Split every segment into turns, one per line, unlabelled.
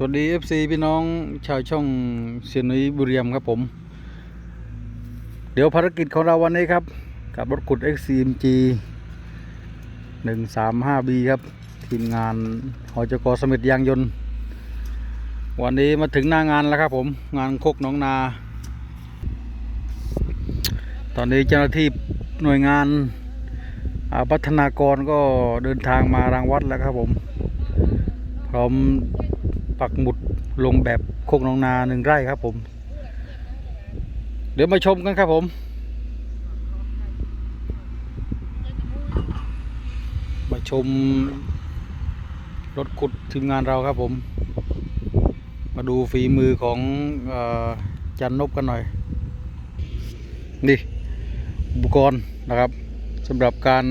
สวัสดี FC พี่น้องชาวช่องเสียนุยบุรีรัมครับผม เดี๋ยวภารกิจของเราวันนี้ครับ กับรถขุด XCMG 135B ครับ ทีมงานหอจกสมิทยางยนต์ วันนี้มาถึงหน้างานแล้วครับผม งานโคกน้องนา ตอนนี้เจ้าหน้าที่หน่วยงานอาพัฒนากรก็เดินทางมารางวัดแล้วครับผม พร้อม ปักหมุดลงแบบโคกหนองนาหนึ่งไร่ครับผม เดี๋ยวมาชมกันครับผมมาชมรถขุดทีมงานเราครับผม มาดูฝีมือของอจันนบกันหน่อย นี่อุปกรณ์นะครับสำหรับการ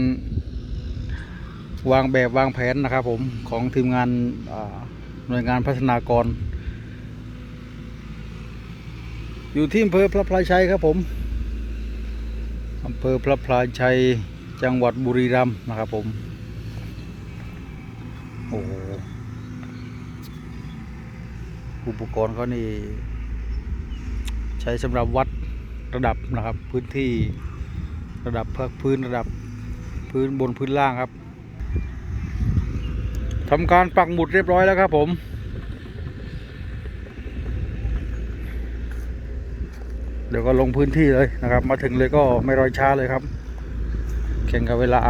วางแบบวางแผนนะครับผมของทีมงานอ หน่วยงานพัฒนากร อยู่ที่อำเภอพระพลายชัยครับผมอำเภอพระพลายชัยจังหวัดบุรีรัมย์นะครับผม โอ้โอุปกรณ์เขานี่ ใช้สำหรับวัดระดับนะครับ พื้นที่ระดับภาคพื้นระดับพื้นบนพื้นล่างครับ ทำการปักหมุดเรียบร้อยแล้วครับผม เดี๋ยวก็ลงพื้นที่เลยนะครับ มาถึงเลยก็ไม่รอยช้าเลยครับ แข่งกับเวลา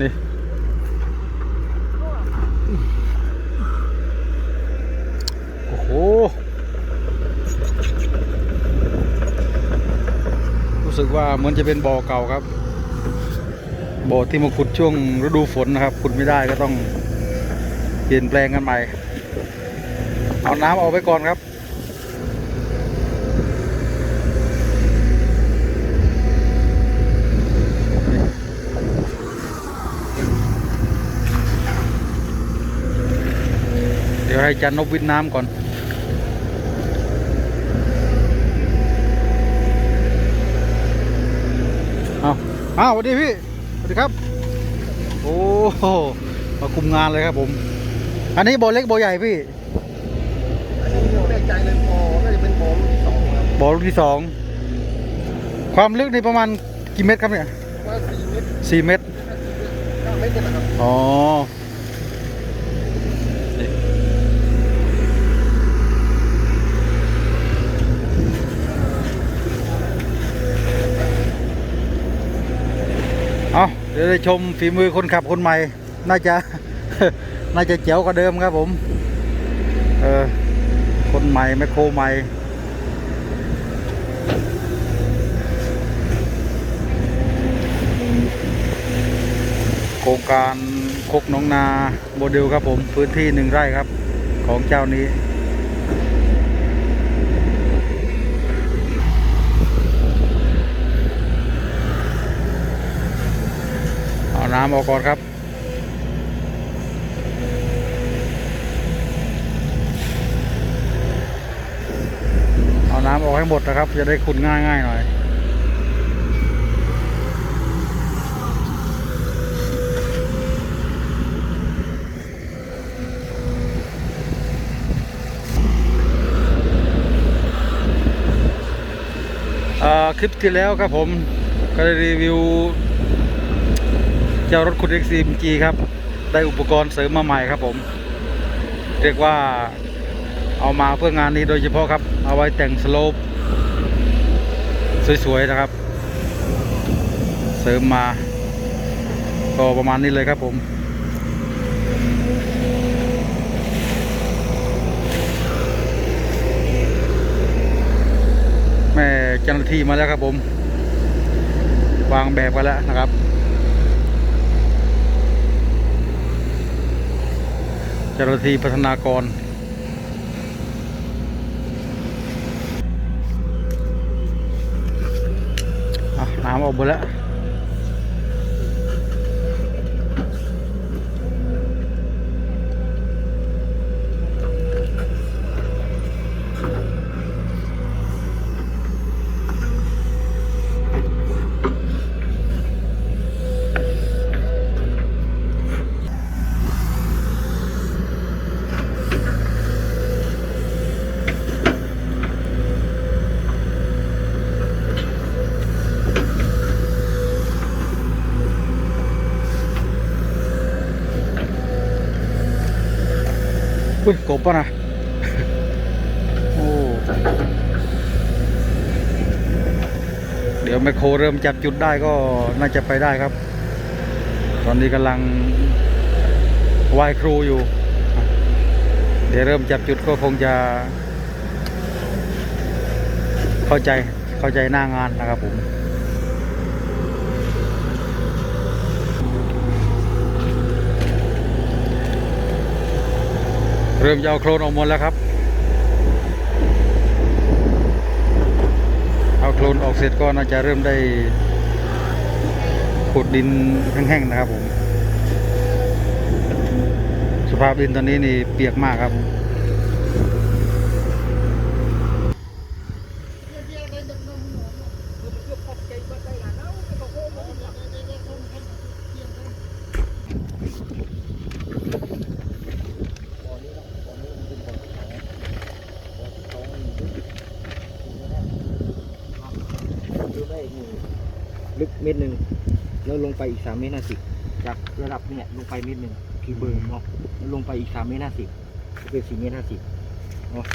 นี่โอ้โหรู้สึกว่าเหมือนจะเป็นบ่อเก่าครับ บ่อที่มาขุดช่วงฤดูฝนนะครับขุดไม่ได้ก็ต้องเปลี่ยนแปลงกันใหม่ เอาน้ำออกไปก่อนครับเดี๋ยวให้จันนบวิทน้ำก่อน เอาเอาสวัสดีพี่ สวัสดีครับ โอ้โหมาคุมงานเลยครับผม อันนี้บ่อเล็กบ่อใหญ่พี่
อันนี้ไม่แน่ใจเลยพอน่าจะเป็นผมสองครับ
บ่อลูกที่สองความลึกนี่ประมาณกี่เมตรครับเนี่ย
ว่าสี่เมตร
สี่เมตร
เก้าเมตรนะครับ
อ๋อ เอาเดี๋ยว ได้ชมฝีมือคนขับคนใหม่ น่าจะ น่าจะเจ๋วกว่าเดิมครับผม เออ คนใหม่แมคโครใหม่โครงการคกน้องนาโมเดลครับผม พื้นที่หนึ่งไร่ครับ ของเจ้านี้ เอา น้ำออกก่อนครับ เอาน้ำออกให้หมดนะครับ จะได้ขุดง่ายง่ายๆหน่อยอ่อคลิปที่แล้วครับผมก็ได้รีวิว เจ้ารถขุด XCMG ครับ ได้อุปกรณ์เสริมมาใหม่ครับผม เรียกว่าเอามาเพื่องานนี้โดยเฉพาะครับ เอาไว้แต่งสโลปสวยๆนะครับ เสริมมาก็ประมาณนี้เลยครับผมแม่เจ้าหน้าที่มาแล้วครับผม วางแบบกันแล้วนะครับ จ้าหน้าที่พัฒนากร น้ำออกหมดแล้ว อุ้ยกบป่ะนะโอ้เดี๋ยวแมคโครเริ่มจับจุดได้ก็น่าจะไปได้ครับ ตอนนี้กำลังไหวครูอยู่ เดี๋ยวเริ่มจับจุดก็คงจะ เข้าใจเข้าใจหน้างานนะครับผม เริ่มจะเอาโคลนออกหมดแล้วครับ เอาโคลนออกเสร็จก็น่าจะเริ่มได้ขุดดินแห้งๆนะครับผม สภาพดินตอนนี้นี่เปียกมากครับ
นี่ลึกเมตรหนึ่งแล้วลงไปอีกสามเมตรห้าสิบจากระดับเนี่ยลงไปเมตรหนึ่งคือเบิร์นเนาะแล้วลงไปอีกสามเมตรห้าสิบเป็นสี่เมตรห้าสิบเนาะ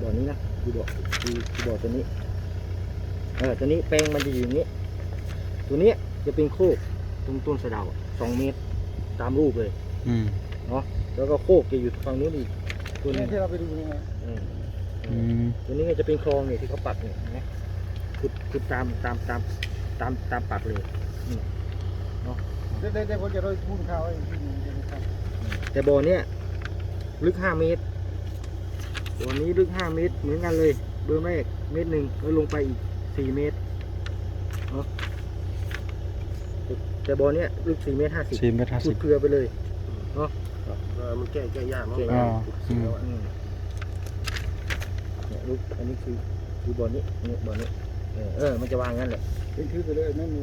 บ่อนี้นะคือบ่อคือคือบ่อตัวนี้เออตัวนี้แปลงมันจะอยู่อย่างนี้ ตัวเนี้ยจะเป็นโคกตรงต้นสะเดาสองเมตรตามรูปเลย
อืม
แล้วก็โคกจะอยู่ฝั่งนู้นอีกตัวนึง
ที่เราไปดูนี่ไง
อืม
อืม
ตัวนี้ก็จะเป็นคลองเนี่ยที่เขาปักเนี่ยนะ ขุดขุดตามตามตามตามตามปักเลย
ได้ได้ได้ผมจะโดยพุ่งเขาไอ้ที่นี่นะครับ
แต่บ่อเนี้ยลึกห้าเมตรบ่อนี้ลึกห้าเมตรเหมือนกันเลย เบอร์แรกเมตรหนึ่งแล้วลงไปอีกสี่เมตรเนาะแต่แต่บ่อเนี้ยลึกสี่เมตรห้าสิบ
สี่เมตรห้า
ขุ
สิ
ด
บ
เกลือไปเลย
มันแก้แก้ยากเนาะ
แก้
อ่า
อืมเนี่ยลึกอันนี้คือคือบ่อนี้เนี่ยบ่อนี้ เออเออ มันจะวางงั้นแหละ
เป็นคือไปเลยไม่มี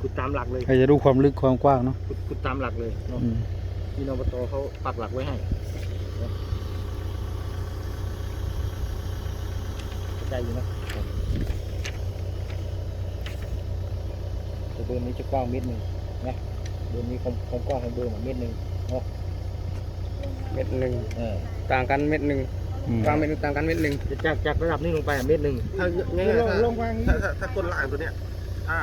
ขุดตามหลักเลย
ใครจะรู้ความลึกความกว้างเนาะ
ขุดขุดตามหลักเลยเนาะ
อืม
ที่นบตเขาปักหลักไว้ให้เนาะเข้าใจอยู่นะแต่เบอร์นี้จะกว้างเมตรหนึ่งนะเบอร์นี้ความความกว้างของเบอร์มันเมตรหนึ่งเนาะ
เม็ดหนึ่ง
เออ
ต่างกันเม็ดหนึ่ง
อืม
กลางเม็ดหนึ่งต่างกันเม็ดหนึ่ง
จากจากระดับนี้ลงไปอะเมตรหนึ่ง
ถ้าง่ายๆถ้า
ลงวางนี้
ถ้าถ้าถ้าก้นล่างตัวเนี้ยถ้า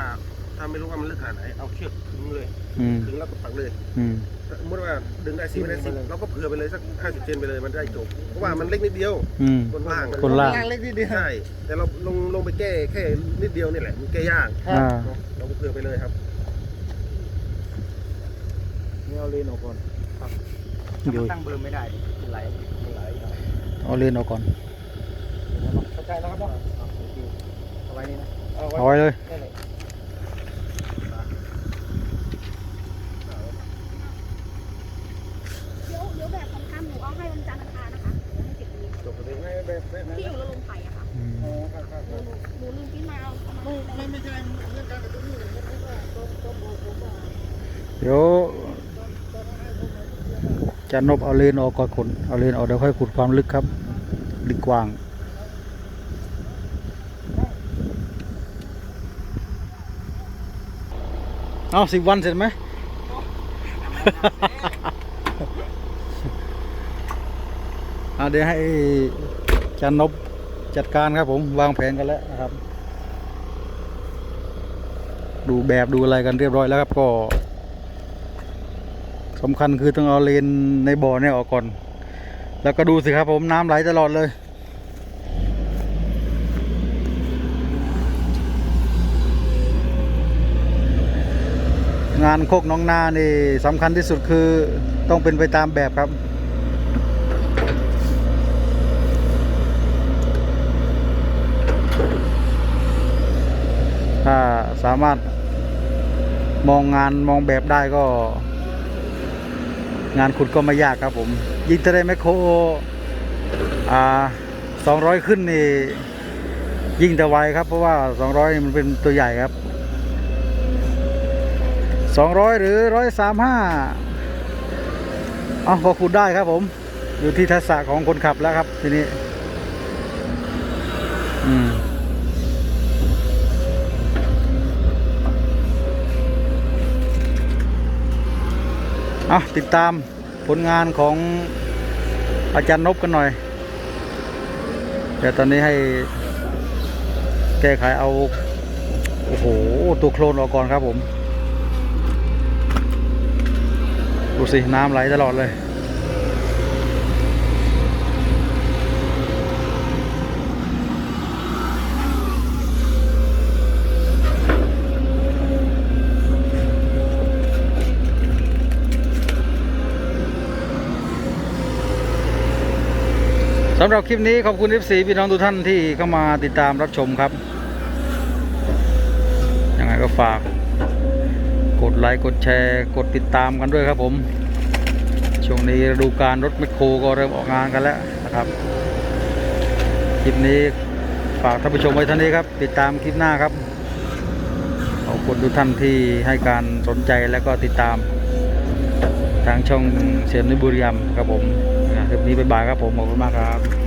ถ้าไม่รู้ว่ามันลึกขนาดไหนเอาเชือกขึงเลย
อืม
ขึงแล้วก็ปักเลย
อืม
สมมติว่าดึงได้สิบไม่ได้สิบเราก็เผื่อไปเลยสักห้าสิบเซนไปเลยมันได้จบเพราะว่ามันเล็กนิดเดียว
อืม
ก้นล่างอะ
ก้นล่าง
เล็กนิดเดียว
ใช่แต่เราลงลงไปแก้แค่นิดเดียวนี่แหละมันแก้ยาก
อ่า
เนอะเราก็เผื่อไปเลยครับ
นี่เอาเลนออกก่อน
โยย
ตั้งเบอร์ไม่ได้ไหลไหล
เอาเล่นเอาก่อน
เข้าใจแล้วครับเนาะเอาไว้นี่นะ
เอาไว้เลย
นั่นแหละ
เดี๋ยวเดี๋ยวแบบของทำหนูเอาให้วันจันทร์อังคารนะคะเดี๋ยวให้เก็บนี้
จบไปเลย
ไม่แบบแบบนั้น
ที่อยู่ระลงไผ่อะค่ะ
อืม
โอ้ครับครับ
หนูหนูลืมที่มาเอาเอามาให้
ไม่ไม่ใช่เรื่องการกระตุ้นนี่เลยไม่ว่าต้องต้องบอกผมว่า
เดี๋ยว จะนบเอาเลนออกก่อนขุดเอาเลนออกเดี๋ยวค่อยขุดความลึกครับ ลึกกว้าง เอาสิบวันเสร็จไหมอะเดี๋ยวให้จันนบจัดการครับผม วางแผนกันแล้วนะครับ ดูแบบดูอะไรกันเรียบร้อยแล้วครับก็ สำคัญคือต้องเอาเลนในบ่อเนี่ยออกก่อน แล้วก็ดูสิครับผมน้ำไหลตลอดเลยงานโคกน้องนานี่สำคัญที่สุดคือต้องเป็นไปตามแบบครับ ถ้าสามารถมองงานมองแบบได้ก็ งานขุดก็ไม่ยากครับผม ยิ่งจะได้แมคโครสองร้อยขึ้นนี่ยิ่งจะไวครับ เพราะว่าสองร้อยมันเป็นตัวใหญ่ครับสองร้อยหรือร้อยสามห้าเอาก็ขุดได้ครับผม อยู่ที่ทักษะของคนขับแล้วครับทีนี้ อืม เอาติดตามผลงานของอาจารย์นบกันหน่อยเดี๋ยวตอนนี้ให้แก้ไขเอา โอ้โห ตัวโคลนออกก่อนครับผม ดูสิ น้ำไหลตลอดเลย สำหรับคลิปนี้ขอบคุณ FC พี่น้องทุกท่านที่เข้ามาติดตามรับชมครับยังไงก็ฝาก กดไลค์กดแชร์กดติดตามกันด้วยครับผม ช่วงนี้ฤดูการรถแมคโครก็เริ่มออกงานกันแล้วนะครับ คลิปนี้ฝากท่านผู้ชมไว้ท่านี้ครับ ติดตามคลิปหน้าครับขอบคุณทุกท่านที่ให้การสนใจและก็ติดตามทางช่องเสียมนิบุรีรัมครับผม คลิปนี้บ๊ายบายครับผมขอบคุณมากครับ